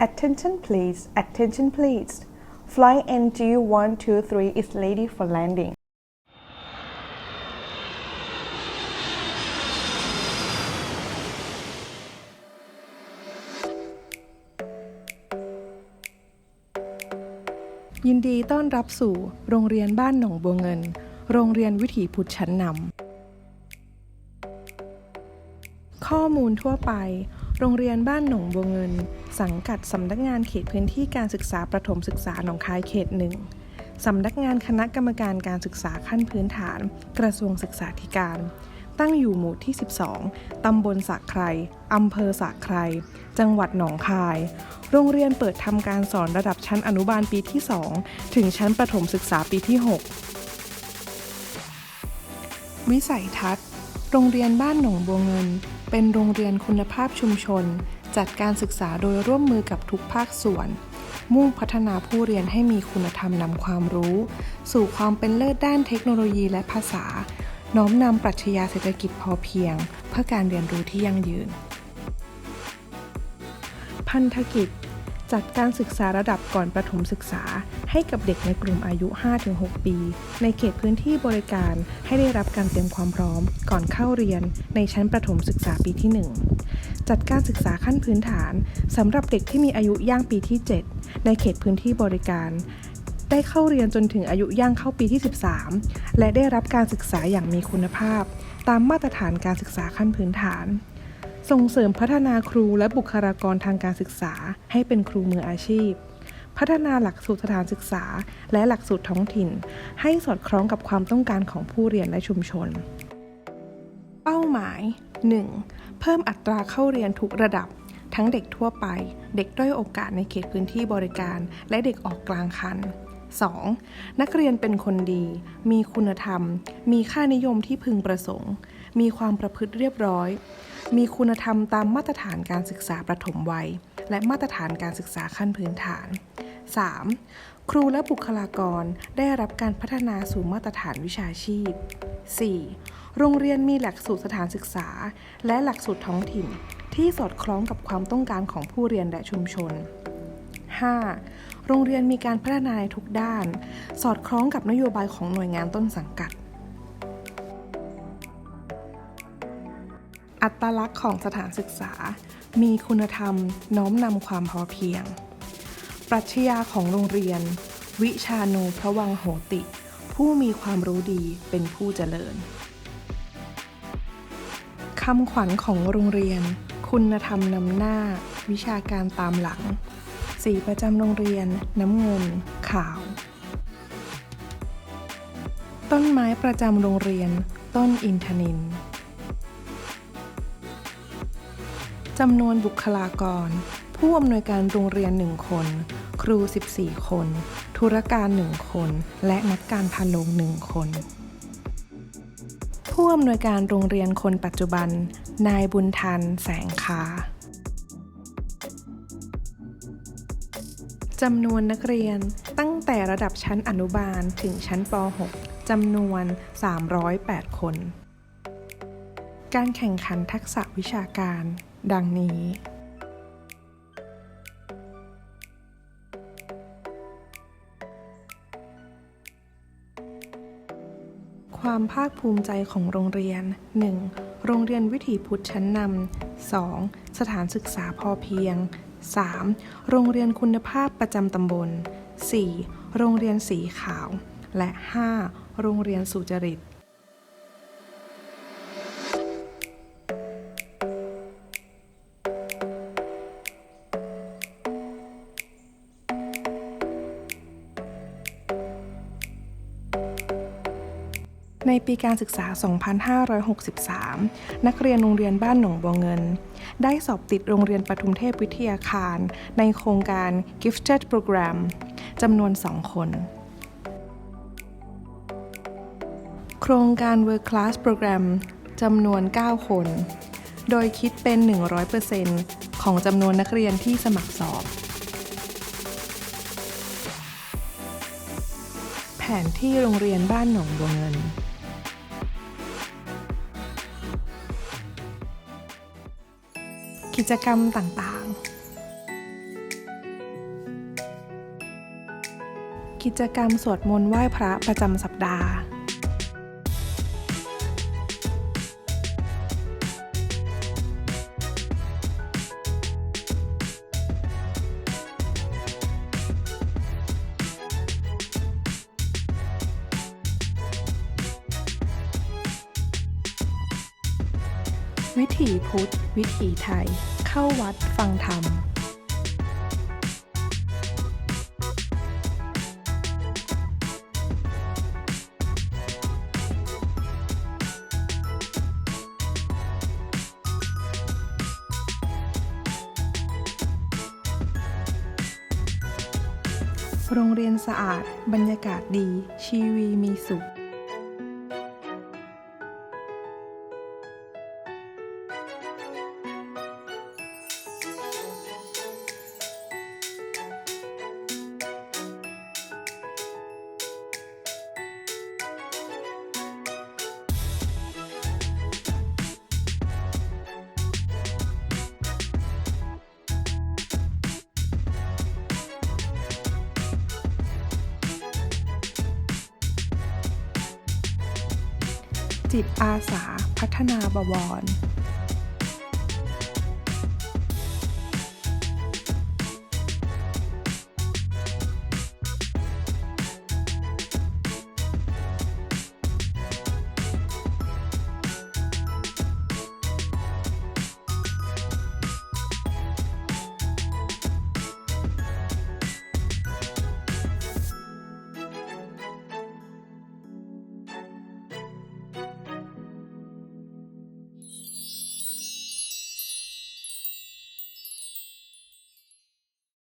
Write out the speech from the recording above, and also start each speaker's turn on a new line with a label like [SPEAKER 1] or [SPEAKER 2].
[SPEAKER 1] Attention please, attention please. Flight NG 123 is ready for landing. ยินดีต้อนรับสู่โรงเรียนบ้านหนองบัวเงิน โรงเรียนวิถีพุทธชั้นนำ ข้อมูลทั่วไป โรงเรียนบ้านหนองบัวเงิน สังกัดสำนักงานเขตพื้นที่การศึกษาประถมศึกษาหนองคายเขตหนึ่งสำนักงานคณะกรรมการการศึกษาขั้นพื้นฐาน กระทรวงศึกษาธิการ ตั้งอยู่หมู่ที่ 12 ตำบลสะไครอำเภอสะไคร จังหวัดหนองคาย โรงเรียนเปิดทำการสอนระดับชั้นอนุบาลปีที่ 2 ถึงชั้นประถมศึกษาปีที่ 6 วิสัยทัศน์ โรงเรียนบ้านหนองบัวเงิน เป็นโรงเรียนคุณภาพชุมชน จัดการศึกษาโดยร่วมมือกับทุกภาคส่วน มุ่งพัฒนาผู้เรียนให้มีคุณธรรมนำความรู้ สู่ความเป็นเลิศด้านเทคโนโลยีและภาษา น้อมนำปรัชญาเศรษฐกิจพอเพียง เพื่อการเรียนรู้ที่ยั่งยืน พันธกิจ จัดการศึกษาระดับก่อนประถมศึกษา ให้กับเด็กในกลุ่มอายุ 5-6 ปี ในเขตพื้นที่บริการให้ได้รับการเตรียมความพร้อม ก่อนเข้าเรียนในชั้นประถมศึกษาปีที่ 1 จัดการศึกษาขั้นพื้นฐานสำหรับเด็กที่มีอายุย่างปีที่ 7 ในเขตพื้นที่บริการ ได้เข้าเรียนจนถึงอายุย่างเข้าปีที่ 13 และได้รับการศึกษาอย่างมีคุณภาพ ตามมาตรฐานการศึกษาขั้นพื้นฐาน ส่งเสริมพัฒนาครูและบุคลากรทางการศึกษา ให้เป็นครูมืออาชีพ พัฒนาหลักสูตรสถานศึกษา และหลักสูตรท้องถิ่น ให้สอดคล้องกับความต้องการของผู้เรียนและชุมชน เป้าหมาย 1. เพิ่มอัตราเข้าเรียนทุกระดับ ทั้งเด็กทั่วไป เด็กด้อยโอกาสในเขตพื้นที่บริการ และเด็กออกกลางคัน 2. นักเรียนเป็นคนดี มีคุณธรรม มีค่านิยมที่พึงประสงค์ มีความประพฤติเรียบร้อย มีคุณธรรมตามมาตรฐานการศึกษาประถมวัย และมาตรฐานการศึกษาขั้นพื้นฐาน 3. ครูและบุคลากรได้รับการพัฒนาสู่มาตรฐานวิชาชีพ 4. โรงเรียนมีหลักสูตรสถานศึกษา และหลักสูตรท้องถิ่น ที่สอดคล้องกับความต้องการของผู้เรียนและชุมชน 5. โรงเรียนมีการพัฒนาในทุกด้าน สอดคล้องกับนโยบายของหน่วยงานต้นสังกัด อัตลักษณ์ของสถานศึกษา มีคุณธรรมน้อมนำความพอเพียง ปรัชญาของโรงเรียน วิชาโนพระวังโหติ ผู้มีความรู้ดีเป็นผู้เจริญคำขวัญของโรงเรียน คุณธรรมนำหน้า วิชาการตามหลัง สีประจำโรงเรียน น้ำเงิน ขาว ต้นไม้ประจำโรงเรียน ต้นอินทนิน จำนวนบุคลากร ผู้อำนวยการโรงเรียน 1 คน ครู 14 คน ธุรการ 1 คน และนักการพาโรง1 คน ผู้อำนวยการโรงเรียนคนปัจจุบัน นายบุญทัน แสงคาจำนวนนักเรียนตั้งแต่ระดับชั้นอนุบาลถึงชั้นป .6 จำนวน 308 คน การแข่งขันทักษะวิชาการ ดังนี้ ความภาคภูมิใจของโรงเรียน 1. โรงเรียนวิถีพุทธชั้นนำ 2. สถานศึกษาพอเพียง 3. โรงเรียนคุณภาพประจำตำบล 4. โรงเรียนสีขาว และ 5. โรงเรียนสุจริต ในปีการศึกษา 2563 นักเรียนโรงเรียนบ้านหนองบัวเงิน ได้สอบติดโรงเรียนปทุมเทพวิทยาคาร ในโครงการ Gifted Program จำนวน 2 คน โครงการ World Class Program จำนวน 9 คน โดยคิดเป็น 100%ของจำนวนนักเรียนที่สมัครสอบแผนที่โรงเรียนบ้านหนองบัวเงิน กิจกรรมต่างๆ กิจกรรมสวดมนต์ไหว้พระประจำสัปดาห์ วิถีพุทธ วิถีไทย เข้าวัดฟังธรรม โรงเรียนสะอาด บรรยากาศดี ชีวีมีสุข จิตอาสาพัฒนาบวร